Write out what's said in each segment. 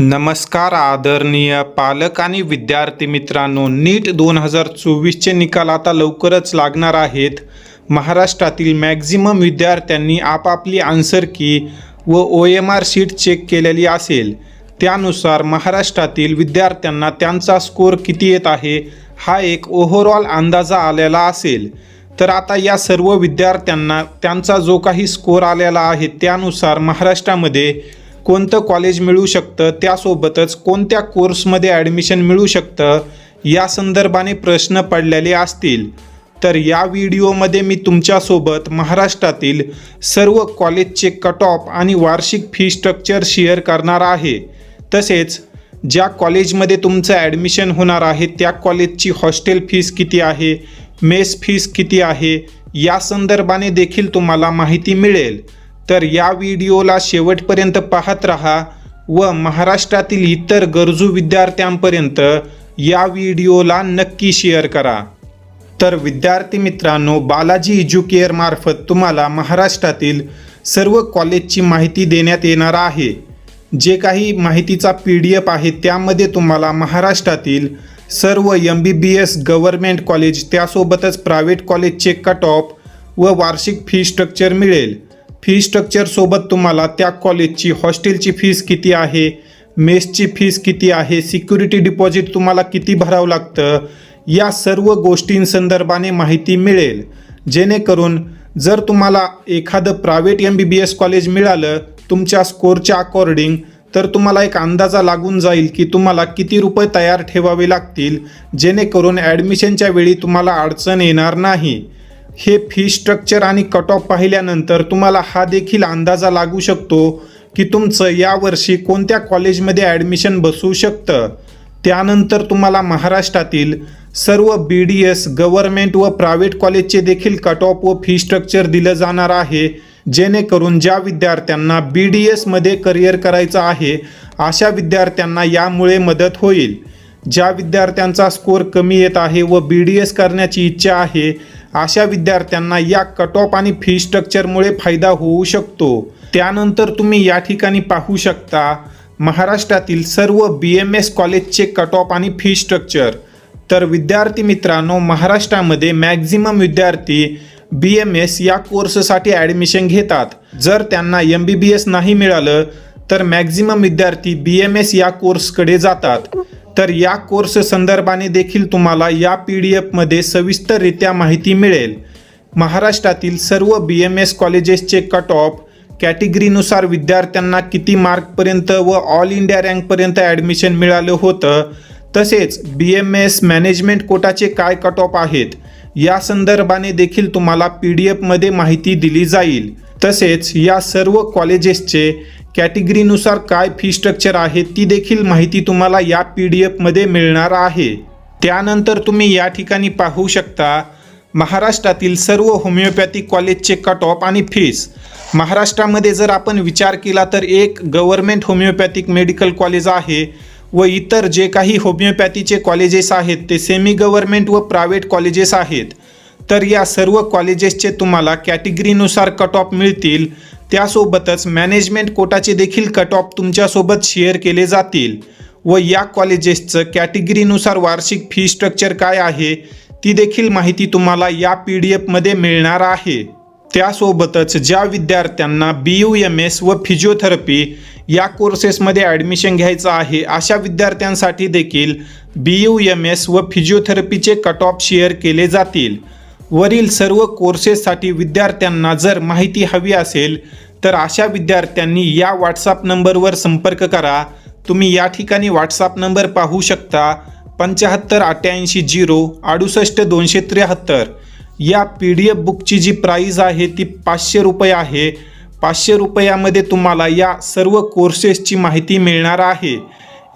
नमस्कार आदरणीय पालक आणि विद्यार्थी मित्रांनो नीट दोन हजार चोवीसचे निकाल आता लवकरच लागणार आहेत. महाराष्ट्रातील मॅक्झिमम विद्यार्थ्यांनी आपापली आन्सर की व O M R sheet check केलेली असेल. त्यानुसार महाराष्ट्रातील विद्यार्थ्यांना त्यांचा स्कोर किती येत आहे हा एक ओव्हरऑल अंदाजा आलेला असेल. तर आता या सर्व विद्यार्थ्यांना त्यांचा जो काही स्कोर आलेला आहे त्यानुसार महाराष्ट्रामध्ये कोणतं कॉलेज मिळू शकतं त्यासोबतच कोणत्या कोर्समध्ये ॲडमिशन मिळू शकतं या संदर्भाने प्रश्न पडलेले असतील. तर या व्हिडिओमध्ये मी तुमच्यासोबत महाराष्ट्रातील सर्व कॉलेजचे कट ऑफ आणि वार्षिक फी स्ट्रक्चर शेअर करणार आहे. तसेच ज्या कॉलेजमध्ये तुमचं ॲडमिशन होणार आहे त्या कॉलेजची हॉस्टेल फीस किती आहे मेस फीस किती आहे या संदर्भाने देखील तुम्हाला माहिती मिळेल. तर या व्हिडिओला शेवटपर्यंत पाहत राहा व महाराष्ट्रातील इतर गरजू विद्यार्थ्यांपर्यंत या व्हिडिओला नक्की शेअर करा. तर विद्यार्थी मित्रांनो बालाजी एज्युकेअर मार्फत तुम्हाला महाराष्ट्रातील सर्व कॉलेजची माहिती देण्यात येणार आहे. जे काही माहितीचा पी डी एफ आहे त्यामध्ये तुम्हाला महाराष्ट्रातील सर्व M B B S government college त्यासोबतच प्रायव्हेट कॉलेजचे कट ऑफ व वार्षिक फी स्ट्रक्चर मिळेल. फी स्ट्रक्चरसोबत तुम्हाला त्या कॉलेजची हॉस्टेलची फीस किती आहे मेसची फीस किती आहे सिक्युरिटी डिपॉझिट तुम्हाला किती भरावं लागतं या सर्व गोष्टींसंदर्भाने माहिती मिळेल. जेणेकरून जर तुम्हाला एखादं private M B B S college मिळालं तुमच्या स्कोरच्या अकॉर्डिंग तर तुम्हाला एक अंदाजा लागून जाईल की तुम्हाला किती रुपये तयार ठेवावे लागतील जेणेकरून ॲडमिशनच्या वेळी तुम्हाला अडचण येणार नाही. हे फी स्ट्रक्चर आणि कट ऑफ पाहिल्यानंतर तुम्हाला हा देखील अंदाजा लागू शकतो की तुमचं यावर्षी कोणत्या कॉलेजमध्ये ॲडमिशन बसू शकतं. त्यानंतर तुम्हाला महाराष्ट्रातील सर्व बी डी एस गव्हर्मेंट व प्रायव्हेट कॉलेजचे देखील कट ऑफ व फी स्ट्रक्चर दिलं जाणार आहे. जेणेकरून ज्या विद्यार्थ्यांना बी डी एसमध्ये करिअर करायचं आहे अशा विद्यार्थ्यांना यामुळे मदत होईल. ज्या विद्यार्थ्यांचा स्कोर कमी येत आहे व बी डी एस करण्याची इच्छा आहे अशा विद्यार्थ्यांना या कट ऑफ आणि फी स्ट्रक्चरमुळे फायदा होऊ शकतो. त्यानंतर तुम्ही या ठिकाणी पाहू शकता महाराष्ट्रातील सर्व बी एम एस कॉलेजचे कट ऑफ आणि फी स्ट्रक्चर तर विद्यार्थी मित्रांनो महाराष्ट्रामध्ये मॅक्झिमम विद्यार्थी बी एम एस या कोर्ससाठी ॲडमिशन घेतात. जर त्यांना एम बी बी एस नाही मिळालं तर मॅक्झिमम विद्यार्थी बी एम एस या कोर्सकडे जातात. तर या कोर्स संदर्भाने देखील तुम्हाला या पी डी एफमध्ये सविस्तररित्या माहिती मिळेल. महाराष्ट्रातील सर्व बी एम एस कॉलेजेसचे कट ऑफ कॅटेगरीनुसार विद्यार्थ्यांना किती मार्कपर्यंत व ऑल इंडिया रँकपर्यंत ॲडमिशन मिळालं होतं तसेच बी एम एस मॅनेजमेंट कोटाचे काय कट ऑफ आहेत या संदर्भाने देखील तुम्हाला पी डी एफमध्ये माहिती दिली जाईल. तसेच या सर्व कॉलेजेसचे कॅटेगरीनुसार काय फी स्ट्रक्चर आहे ती देखील माहिती तुम्हाला या पी डी एफमध्ये मिळणार आहे. त्यानंतर तुम्ही या ठिकाणी पाहू शकता महाराष्ट्रातील सर्व होमिओपॅथिक कॉलेजचे कट ऑफ आणि फीस महाराष्ट्रामध्ये जर आपण विचार केला तर एक गव्हर्मेंट होमिओपॅथिक मेडिकल कॉलेज आहे व इतर जे काही होमिओपॅथीचे कॉलेजेस आहेत ते सेमी गव्हर्मेंट व प्रायव्हेट कॉलेजेस आहेत. तर या सर्व कॉलेजेसचे तुम्हाला कॅटेगरीनुसार कट ऑफ मिळतील. त्यासोबतच मॅनेजमेंट कोटाचे देखील कट ऑफ तुमच्यासोबत शेअर केले जातील. व या कॉलेजेसचं कॅटेगरीनुसार वार्षिक फी स्ट्रक्चर काय आहे ती देखील माहिती तुम्हाला या पी डी एफमध्ये मिळणार आहे. त्यासोबतच ज्या विद्यार्थ्यांना बी यू एम एस व फिजिओथेरपी या कोर्सेसमध्ये ॲडमिशन घ्यायचं आहे अशा विद्यार्थ्यांसाठी देखील बी यू एम एस व फिजिओथेरपीचे कट ऑफ शेअर केले जातील. वरील सर्व कोर्सेससाठी विद्यार्थ्यांना जर माहिती हवी असेल तर अशा विद्यार्थ्यांनी या व्हॉट्सअप नंबरवर संपर्क करा. तुम्ही या ठिकाणी व्हॉट्सअप नंबर पाहू शकता. पंच्याहत्तर अठ्ठ्याऐंशी झिरो अडुसष्ट दोनशे त्र्याहत्तर. या पी डी एफ बुकची जी प्राईज आहे ती पाचशे रुपये आहे. पाचशे रुपयामध्ये तुम्हाला या सर्व कोर्सेसची माहिती मिळणार आहे.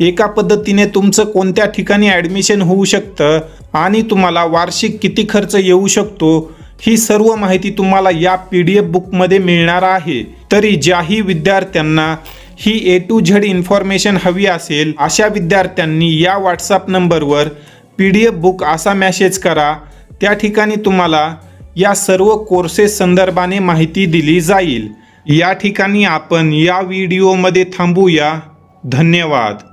एका पद्धतीने तुमचं कोणत्या ठिकाणी ॲडमिशन होऊ शकतं आणि तुम्हाला वार्षिक किती खर्च येऊ शकतो ही सर्व माहिती तुम्हाला या पी डी एफ बुकमध्ये मिळणार आहे. तरी ज्याही विद्यार्थ्यांना ही ए टू झेड इन्फॉर्मेशन हवी असेल अशा विद्यार्थ्यांनी या व्हॉट्सअप नंबरवर पी डी एफ बुक असा मॅसेज करा. त्या ठिकाणी तुम्हाला या सर्व कोर्सेस संदर्भाने माहिती दिली जाईल. या ठिकाणी आपण या व्हिडिओमध्ये थांबूया. धन्यवाद.